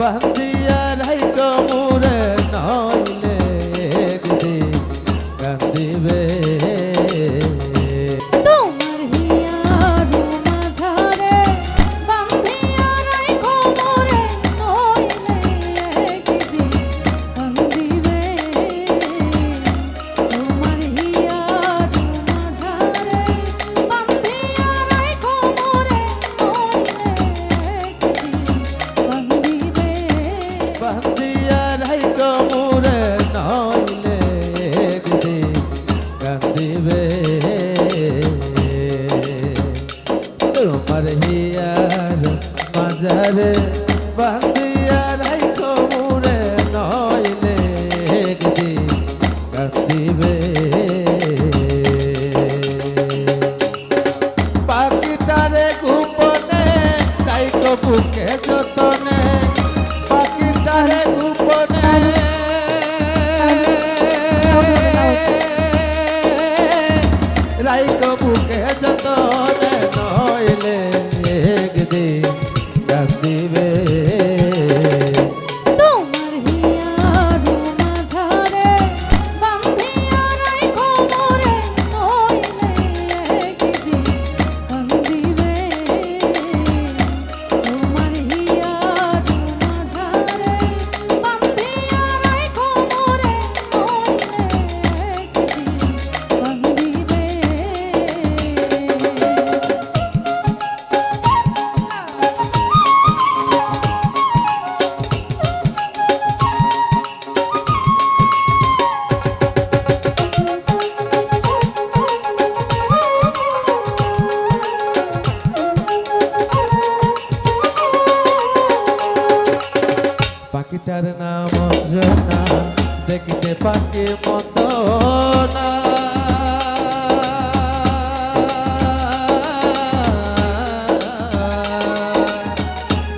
বান্দিয়া রাই বাজারে বান্দিয়া রাইখো মুরে নইলে একদিন কাঁদিবে। পাখিটারে গোপনে রাইখো বুকে পাখিটার নাম অঞ্জনা দেখিতে পাখি মত না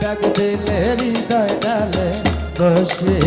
ডাক দিলে হৃদয় ডালে বসে